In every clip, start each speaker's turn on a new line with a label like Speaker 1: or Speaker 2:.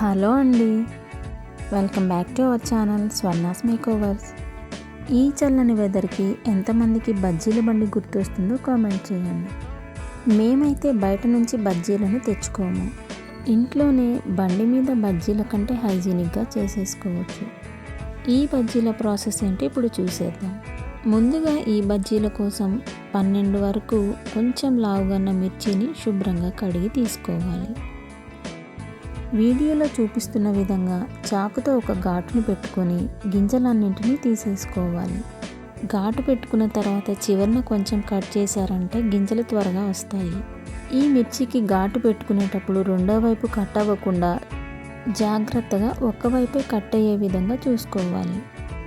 Speaker 1: Hello అండి. Welcome back to our channel Swarna's makeovers. ఈ చల్లని వెదర్కి ఎంతమందికి బజ్జీల బండి గుర్తొస్తుందో కామెంట్ చేయండి. మేమైతే బయట నుంచి బజ్జీలను తెచ్చుకోము. ఇంట్లోనే బండి మీద బజ్జీల కంటే హైజీనిక్గా చేసేసుకోవచ్చు. ఈ బజ్జీల ప్రాసెస్ ఏంటి ఇప్పుడు చూసేద్దాం. ముందుగా ఈ బజ్జీల కోసం పన్నెండు వరకు కొంచెం లావుగన్న మిర్చిని శుభ్రంగా కడిగి తీసుకోవాలి. వీడియోలో చూపిస్తున్న విధంగా చాకుతో ఒక ఘాటుని పెట్టుకొని గింజలన్నింటినీ తీసేసుకోవాలి. ఘాటు పెట్టుకున్న తర్వాత చివరిన కొంచెం కట్ చేశారంటే గింజలు త్వరగా వస్తాయి. ఈ మిర్చికి ఘాటు పెట్టుకునేటప్పుడు రెండో వైపు కట్ అవ్వకుండా జాగ్రత్తగా ఒక్కవైపే కట్ అయ్యే విధంగా చూసుకోవాలి.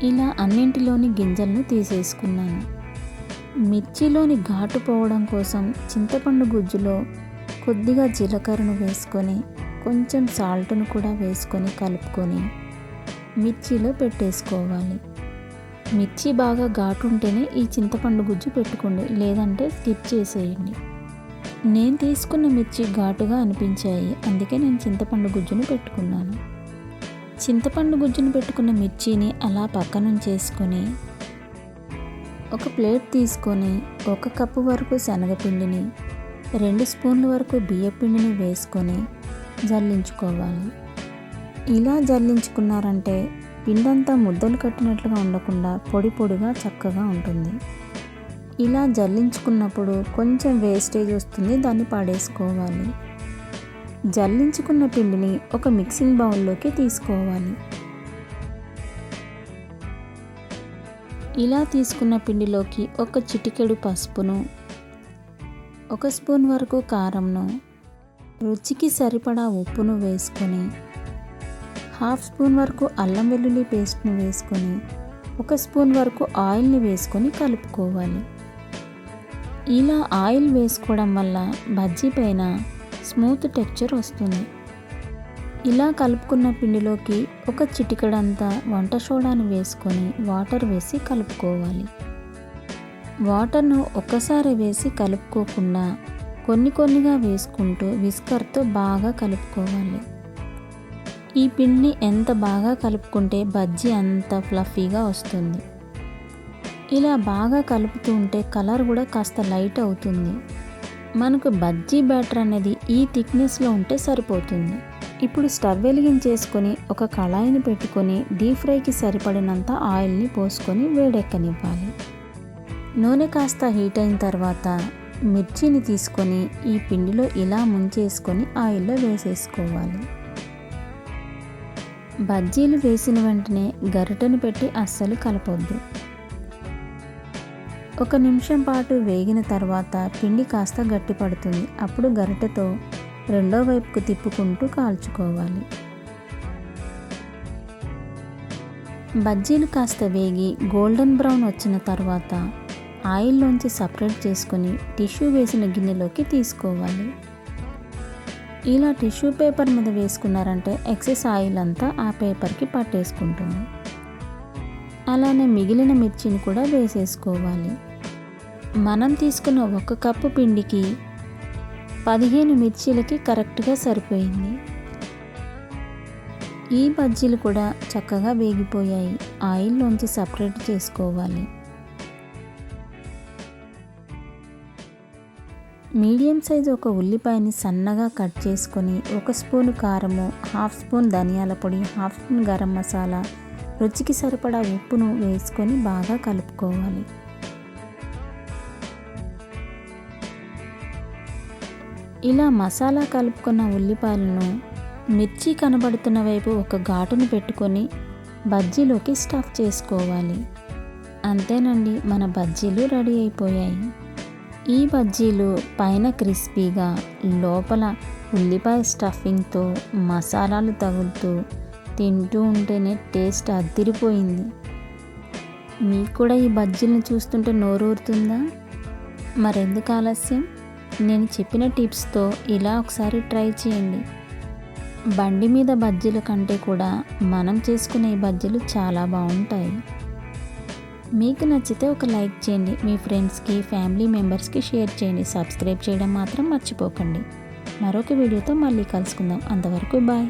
Speaker 1: ఇలా అన్నింటిలోని గింజలను తీసేసుకున్నాను. మిర్చిలోని ఘాటు పోవడం కోసం చింతపండు గుజ్జులో కొద్దిగా జీలకర్రను వేసుకొని కొంచెం సాల్ట్ను కూడా వేసుకొని కలుపుకొని మిర్చిలో పెట్టేసుకోవాలి. మిర్చి బాగా ఘాటు ఉంటేనే ఈ చింతపండు గుజ్జు పెట్టుకోండి లేదంటే స్కిప్ చేసేయండి. నేను తీసుకున్న మిర్చి ఘాటుగా అనిపించాయి అందుకే నేను చింతపండు గుజ్జును పెట్టుకున్నాను. చింతపండు గుజ్జును పెట్టుకున్న మిర్చిని అలా పక్కనుంచేసుకొని ఒక ప్లేట్ తీసుకొని ఒక కప్పు వరకు శనగపిండిని రెండు స్పూన్ల వరకు బియ్యపిండిని వేసుకొని జల్లించుకోవాలి. ఇలా జల్లించుకున్నారంటే పిండంతా ముద్దలు కట్టినట్లుగా ఉండకుండా పొడి పొడిగా చక్కగా ఉంటుంది. ఇలా జల్లించుకున్నప్పుడు కొంచెం వేస్టేజ్ వస్తుంది దాన్ని పడేసుకోవాలి. జల్లించుకున్న పిండిని ఒక మిక్సింగ్ బౌల్లోకి తీసుకోవాలి. ఇలా తీసుకున్న పిండిలోకి ఒక చిటికెడు పసుపును ఒక స్పూన్ వరకు కారంను రుచికి సరిపడా ఉప్పును వేసుకొని హాఫ్ స్పూన్ వరకు అల్లం వెల్లుల్లి పేస్ట్ని వేసుకొని ఒక స్పూన్ వరకు ఆయిల్ని వేసుకొని కలుపుకోవాలి. ఇలా ఆయిల్ వేసుకోవడం వల్ల బజ్జీ పైన స్మూత్ టెక్చర్ వస్తుంది. ఇలా కలుపుకున్న పిండిలోకి ఒక చిటికడంతా వంట సోడాని వేసుకొని వాటర్ వేసి కలుపుకోవాలి. వాటర్ను ఒక్కసారి వేసి కలుపుకోకుండా కొన్ని కొన్నిగా వేసుకుంటూ విస్కర్తో బాగా కలుపుకోవాలి. ఈ పిండిని ఎంత బాగా కలుపుకుంటే బజ్జీ అంత ఫ్లఫీగా వస్తుంది. ఇలా బాగా కలుపుతూ ఉంటే కలర్ కూడా కాస్త లైట్ అవుతుంది. మనకు బజ్జీ బ్యాటర్ అనేది ఈ థిక్నెస్లో ఉంటే సరిపోతుంది. ఇప్పుడు స్టవ్ వెలిగించేసుకొని ఒక కళాయిని పెట్టుకొని డీప్ ఫ్రైకి సరిపడినంత ఆయిల్ని పోసుకొని వేడెక్కనివ్వాలి. నూనె కాస్త హీట్ అయిన తర్వాత మిర్చిని తీసుకొని ఈ పిండిలో ఇలా ముంచేసుకొని ఆయిల్లో వేసేసుకోవాలి. బజ్జీలు వేసిన వెంటనే గరిటెను పెట్టి అస్సలు కలపొద్దు. ఒక నిమిషం పాటు వేగిన తర్వాత పిండి కాస్త గట్టిపడుతుంది అప్పుడు గరిటెతో రెండో వైపుకు తిప్పుకుంటూ కాల్చుకోవాలి. బజ్జీలు కాస్త వేగి గోల్డెన్ బ్రౌన్ వచ్చిన తర్వాత ఆయిల్లోంచి సపరేట్ చేసుకుని టిష్యూ వేసిన గిన్నెలోకి తీసుకోవాలి. ఇలా టిష్యూ పేపర్ మీద వేసుకున్నారంటే ఎక్సెస్ ఆయిల్ అంతా ఆ పేపర్కి పట్టేసుకుంటుంది. అలానే మిగిలిన మిర్చిని కూడా వేసేసుకోవాలి. మనం తీసుకున్న ఒక కప్పు పిండికి పదిహేను మిర్చీలకి కరెక్ట్గా సరిపోయింది. ఈ బజ్జీలు కూడా చక్కగా వేగిపోయాయి. ఆయిల్లోంచి సపరేట్ చేసుకోవాలి. మీడియం సైజు ఒక ఉల్లిపాయని సన్నగా కట్ చేసుకొని ఒక స్పూన్ కారము హాఫ్ స్పూన్ ధనియాల పొడి హాఫ్ స్పూన్ గరం మసాలా రుచికి సరిపడా ఉప్పును వేసుకొని బాగా కలుపుకోవాలి. ఇలా మసాలా కలుపుకున్న ఉల్లిపాయలను మిర్చి కనబడుతున్న వైపు ఒక ఘాటును పెట్టుకొని బజ్జీలోకి స్టఫ్ చేసుకోవాలి. అంతేనండి మన బజ్జీలు రెడీ అయిపోయాయి. ఈ బజ్జీలు పైన క్రిస్పీగా లోపల ఉల్లిపాయ స్టఫింగ్తో మసాలాలు తగులుతూ తింటూ ఉంటేనే టేస్ట్ అద్దిరిపోయింది. మీకు కూడా ఈ బజ్జీలను చూస్తుంటే నోరూరుతుందా? మరెందుకు ఆలస్యం? నేను చెప్పిన టిప్స్తో ఇలా ఒకసారి ట్రై చేయండి. బండి మీద బజ్జీల కంటే కూడా మనం చేసుకునే ఈ బజ్జీలు చాలా బాగుంటాయి. మీకు నచ్చితే ఒక లైక్ చేయండి మీ ఫ్రెండ్స్కి ఫ్యామిలీ మెంబర్స్కి షేర్ చేయండి సబ్స్క్రైబ్ చేయడం మాత్రం మర్చిపోకండి. మరొక వీడియోతో మళ్ళీ కలుసుకుందాం. అంతవరకు బాయ్.